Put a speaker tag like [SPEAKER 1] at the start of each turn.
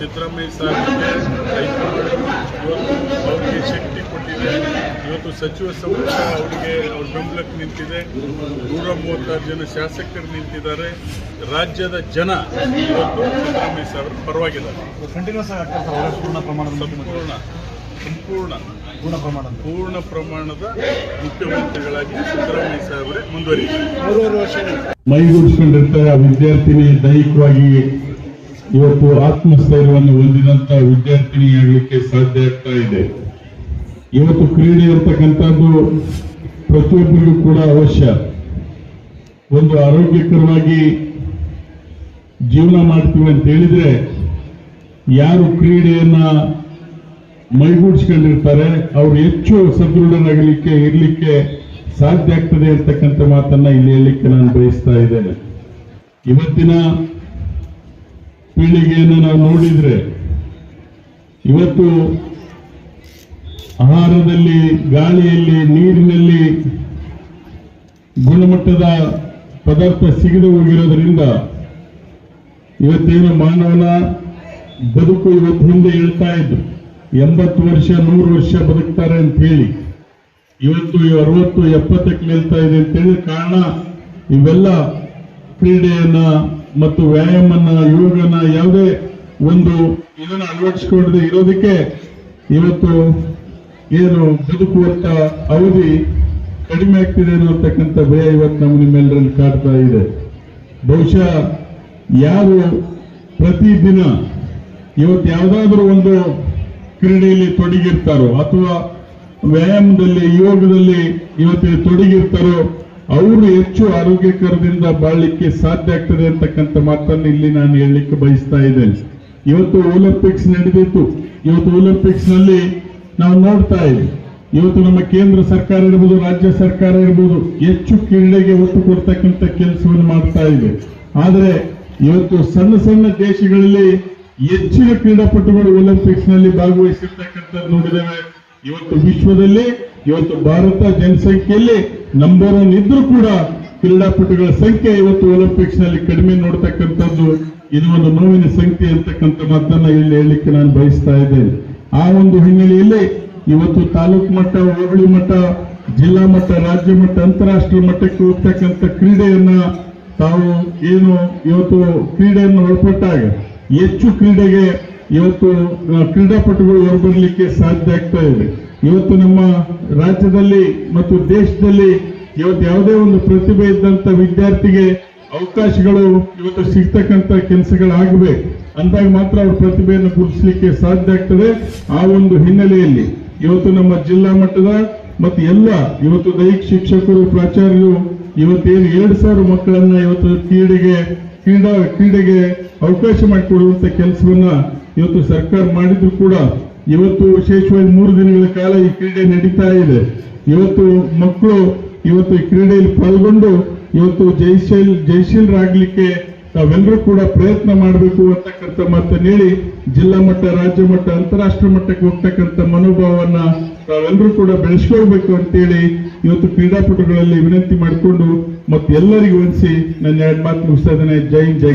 [SPEAKER 1] ಸಿದ್ದರಾಮಯ್ಯ ಸಾಹೇಬ್ರಿಗೆ ಹೈಕಮಾಂಡ್ ಇವತ್ತು ಅವ್ರಿಗೆ ಶಕ್ತಿ ಕೊಟ್ಟಿದೆ. ಇವತ್ತು ಸಚಿವ ಸಂಪುಟ ಅವರಿಗೆ ಅವ್ರ ಬೆಂಬಲಕ್ಕೆ ನಿಂತಿದೆ. ನೂರ ಮೂವತ್ತಾರು ಜನ ಶಾಸಕರು ನಿಂತಿದ್ದಾರೆ. ರಾಜ್ಯದ ಜನ ಇವತ್ತು ಸಿದ್ದರಾಮಯ್ಯ ಸಾಹೇಬ್ರ ಪರವಾಗಿದ್ದಾರೆ. ಸಂಪೂರ್ಣ ಸಂಪೂರ್ಣ
[SPEAKER 2] ಪೂರ್ಣ ಪ್ರಮಾಣ
[SPEAKER 1] ಪೂರ್ಣ ಪ್ರಮಾಣದ ಮುಖ್ಯಮಂತ್ರಿಗಳಾಗಿ ಸಿದ್ದರಾಮಯ್ಯ ಸಾಹೇಬರೇ ಮುಂದುವರಿ
[SPEAKER 2] ಮೂರುವರೆ ವರ್ಷ
[SPEAKER 3] ಮೈಗೂಡಿಸಿಕೊಂಡಿರ್ತಾರೆ ಆ ವಿದ್ಯಾರ್ಥಿನಿ ದೈಹಿಕವಾಗಿ ಇವತ್ತು ಆತ್ಮಸ್ಥೈರ್ಯವನ್ನು ಹೊಂದಿದಂತ ವಿದ್ಯಾರ್ಥಿನಿ ಆಗಲಿಕ್ಕೆ ಸಾಧ್ಯ ಆಗ್ತಾ ಇದೆ. ಇವತ್ತು ಕ್ರೀಡೆ ಇರತಕ್ಕಂಥದ್ದು ಪ್ರತಿಯೊಬ್ಬರಿಗೂ ಕೂಡ ಅವಶ್ಯ. ಒಂದು ಆರೋಗ್ಯಕರವಾಗಿ ಜೀವನ ಮಾಡ್ತೀವಿ ಅಂತ ಹೇಳಿದ್ರೆ ಯಾರು ಕ್ರೀಡೆಯನ್ನ ಮೈಗೂಡಿಸ್ಕೊಂಡಿರ್ತಾರೆ, ಅವ್ರು ಹೆಚ್ಚು ಸದೃಢರಾಗಲಿಕ್ಕೆ, ಇರಲಿಕ್ಕೆ ಸಾಧ್ಯ ಆಗ್ತದೆ ಅಂತಕ್ಕಂಥ ಮಾತನ್ನ ಇಲ್ಲಿ ಹೇಳಲಿಕ್ಕೆ ನಾನು ಬಯಸ್ತಾ ಇದ್ದೇನೆ. ಇವತ್ತಿನ ಪೀಳಿಗೆಯನ್ನು ನಾವು ನೋಡಿದ್ರೆ ಇವತ್ತು ಆಹಾರದಲ್ಲಿ, ಗಾಳಿಯಲ್ಲಿ, ನೀರಿನಲ್ಲಿ ಗುಣಮಟ್ಟದ ಪದಾರ್ಥ ಸಿಗದೆ ಹೋಗಿರೋದ್ರಿಂದ ಇವತ್ತೇನು ಮಾನವನ ಬದುಕು ಇವತ್ತು ಹಿಂದೆ ಹೇಳ್ತಾ ಇದ್ರು. ಎಂಬತ್ತು ವರ್ಷ, ನೂರು ವರ್ಷ ಬದುಕ್ತಾರೆ ಅಂತ ಹೇಳಿ. ಇವತ್ತು ಅರವತ್ತು, ಎಪ್ಪತ್ತಕ್ಕೆ ನಿಲ್ತಾ ಇದೆ ಅಂತ ಹೇಳಿ ಕಾರಣ ಇವೆಲ್ಲ ಕ್ರೀಡೆಯನ್ನ ಮತ್ತು ವ್ಯಾಯಾಮನ ಯೋಗನ ಯಾವುದೇ ಒಂದು ಇದನ್ನ ಅಳವಡಿಸಿಕೊಳ್ಳದೆ ಇರೋದಕ್ಕೆ ಇವತ್ತು ಏನು ಬದುಕುವಂತ ಅವಧಿ ಕಡಿಮೆ ಆಗ್ತಿದೆ ಅನ್ನೋತಕ್ಕಂಥ ಭಯ ಇವತ್ತು ನಮ್ಮ ನಿಮ್ಮೆಲ್ಲರಲ್ಲಿ ಕಾಡ್ತಾ ಇದೆ. ಬಹುಶಃ ಯಾರು ಪ್ರತಿದಿನ ಇವತ್ತು ಯಾವುದಾದ್ರೂ ಒಂದು ಕ್ರೀಡೆಯಲ್ಲಿ ತೊಡಗಿರ್ತಾರೋ ಅಥವಾ ವ್ಯಾಯಾಮದಲ್ಲಿ ಯೋಗದಲ್ಲಿ ಇವತ್ತು ತೊಡಗಿರ್ತಾರೋ ಅವರು ಹೆಚ್ಚು ಆರೋಗ್ಯಕರದಿಂದ ಬಾಳಲಿಕ್ಕೆ ಸಾಧ್ಯ ಆಗ್ತದೆ ಅಂತಕ್ಕಂಥ ಮಾತನ್ನು ಇಲ್ಲಿ ನಾನು ಹೇಳಲಿಕ್ಕೆ ಬಯಸ್ತಾ ಇದ್ದೇನೆ. ಇವತ್ತು ಒಲಿಂಪಿಕ್ಸ್ ನಡೆದಿತ್ತು ಇವತ್ತು ಒಲಿಂಪಿಕ್ಸ್ನಲ್ಲಿ ನಾವು ನೋಡ್ತಾ ಇದ್ದೀವಿ. ಇವತ್ತು ನಮ್ಮ ಕೇಂದ್ರ ಸರ್ಕಾರ ಇರ್ಬೋದು, ರಾಜ್ಯ ಸರ್ಕಾರ ಇರ್ಬೋದು ಹೆಚ್ಚು ಕ್ರೀಡೆಗೆ ಒತ್ತು ಕೊಡ್ತಕ್ಕಂಥ ಕೆಲಸವನ್ನು ಮಾಡ್ತಾ ಇದೆ. ಆದರೆ ಇವತ್ತು ಸಣ್ಣ ಸಣ್ಣ ದೇಶಗಳಲ್ಲಿ ಹೆಚ್ಚಿನ ಕ್ರೀಡಾಪಟುಗಳು ಒಲಿಂಪಿಕ್ಸ್ನಲ್ಲಿ ಭಾಗವಹಿಸಿರ್ತಕ್ಕಂಥದ್ದು ನೋಡಿದ್ದೇವೆ. ಇವತ್ತು ವಿಶ್ವದಲ್ಲಿ ಇವತ್ತು ಭಾರತ ಜನಸಂಖ್ಯೆಯಲ್ಲಿ ನಂಬರ್ ಒನ್ ಇದ್ರೂ ಕೂಡ ಕ್ರೀಡಾಪಟುಗಳ ಸಂಖ್ಯೆ ಇವತ್ತು ಒಲಿಂಪಿಕ್ಸ್ನಲ್ಲಿ ಕಡಿಮೆ ನೋಡ್ತಕ್ಕಂಥದ್ದು ಇದು ಒಂದು ನೋವಿನ ಸಂಖ್ಯೆ ಅಂತಕ್ಕಂಥ ಮಾತನ್ನ ಇಲ್ಲಿ ಹೇಳಲಿಕ್ಕೆ ನಾನು ಬಯಸ್ತಾ ಇದ್ದೇನೆ. ಆ ಒಂದು ಹಿನ್ನೆಲೆಯಲ್ಲಿ ಇವತ್ತು ತಾಲೂಕು ಮಟ್ಟ, ಹೋಬಳಿ ಮಟ್ಟ, ಜಿಲ್ಲಾ ಮಟ್ಟ, ರಾಜ್ಯ ಮಟ್ಟ, ಅಂತಾರಾಷ್ಟ್ರೀಯ ಮಟ್ಟಕ್ಕೆ ಹೋಗ್ತಕ್ಕಂಥ ಕ್ರೀಡೆಯನ್ನ ತಾವು ಏನು ಇವತ್ತು ಕ್ರೀಡೆಯನ್ನು ಒಳಪಟ್ಟಾಗ ಹೆಚ್ಚು ಕ್ರೀಡೆಗೆ ಇವತ್ತು ಕ್ರೀಡಾಪಟುಗಳು ಹೊರಬರಲಿಕ್ಕೆ ಸಾಧ್ಯ ಆಗ್ತಾ ಇದೆ. ಇವತ್ತು ನಮ್ಮ ರಾಜ್ಯದಲ್ಲಿ ಮತ್ತು ದೇಶದಲ್ಲಿ ಇವತ್ತು ಯಾವುದೇ ಒಂದು ಪ್ರತಿಭೆ ಇದ್ದಂತ ವಿದ್ಯಾರ್ಥಿಗೆ ಅವಕಾಶಗಳು ಇವತ್ತು ಸಿಗ್ತಕ್ಕಂಥ ಕೆಲಸಗಳಾಗಬೇಕು ಅಂದಾಗ ಮಾತ್ರ ಅವ್ರ ಪ್ರತಿಭೆಯನ್ನು ಗುರುತಿಸಲಿಕ್ಕೆ ಸಾಧ್ಯ ಆಗ್ತದೆ. ಆ ಒಂದು ಹಿನ್ನೆಲೆಯಲ್ಲಿ ಇವತ್ತು ನಮ್ಮ ಜಿಲ್ಲಾ ಮಟ್ಟದ ಮತ್ತು ಎಲ್ಲ ಇವತ್ತು ದೈಹಿಕ ಶಿಕ್ಷಕರು, ಪ್ರಾಚಾರ್ಯರು ಇವತ್ತೇನು ಎರಡು ಸಾವಿರ ಮಕ್ಕಳನ್ನ ಇವತ್ತು ಕ್ರೀಡೆಗೆ, ಕ್ರೀಡಾ, ಕ್ರೀಡೆಗೆ ಅವಕಾಶ ಮಾಡಿಕೊಡುವಂತ ಕೆಲಸವನ್ನ ಇವತ್ತು ಸರ್ಕಾರ ಮಾಡಿದ್ರು ಕೂಡ ಇವತ್ತು ವಿಶೇಷವಾಗಿ ಮೂರು ದಿನಗಳ ಕಾಲ ಈ ಕ್ರೀಡೆ ನಡೀತಾ ಇದೆ. ಇವತ್ತು ಮಕ್ಕಳು ಇವತ್ತು ಈ ಕ್ರೀಡೆಯಲ್ಲಿ ಪಾಲ್ಗೊಂಡು ಇವತ್ತು ಜೈಶೀಲ್, ಜೈಶೀಲರಾಗ್ಲಿಕ್ಕೆ ನಾವೆಲ್ಲರೂ ಕೂಡ ಪ್ರಯತ್ನ ಮಾಡಬೇಕು ಅಂತಕ್ಕಂಥ ಮಾತನ್ನು ಹೇಳಿ ಜಿಲ್ಲಾ ಮಟ್ಟ, ರಾಜ್ಯ ಮಟ್ಟ, ಅಂತಾರಾಷ್ಟ್ರೀಯ ಮಟ್ಟಕ್ಕೆ ಹೋಗ್ತಕ್ಕಂಥ ಮನೋಭಾವವನ್ನು ನಾವೆಲ್ಲರೂ ಕೂಡ ಬೆಳೆಸ್ಕೊಳ್ಬೇಕು ಅಂತೇಳಿ ಇವತ್ತು ಕ್ರೀಡಾಪಟುಗಳಲ್ಲಿ ವಿನಂತಿ ಮಾಡಿಕೊಂಡು ಮತ್ತೆ ಎಲ್ಲರಿಗೂ ಹೊಂದಿಸಿ ನನ್ನ ಎರಡು ಮಾತು ಮುಗಿಸ್ತಾ ಇದ್ದೇನೆ. ಜೈ ಜೈ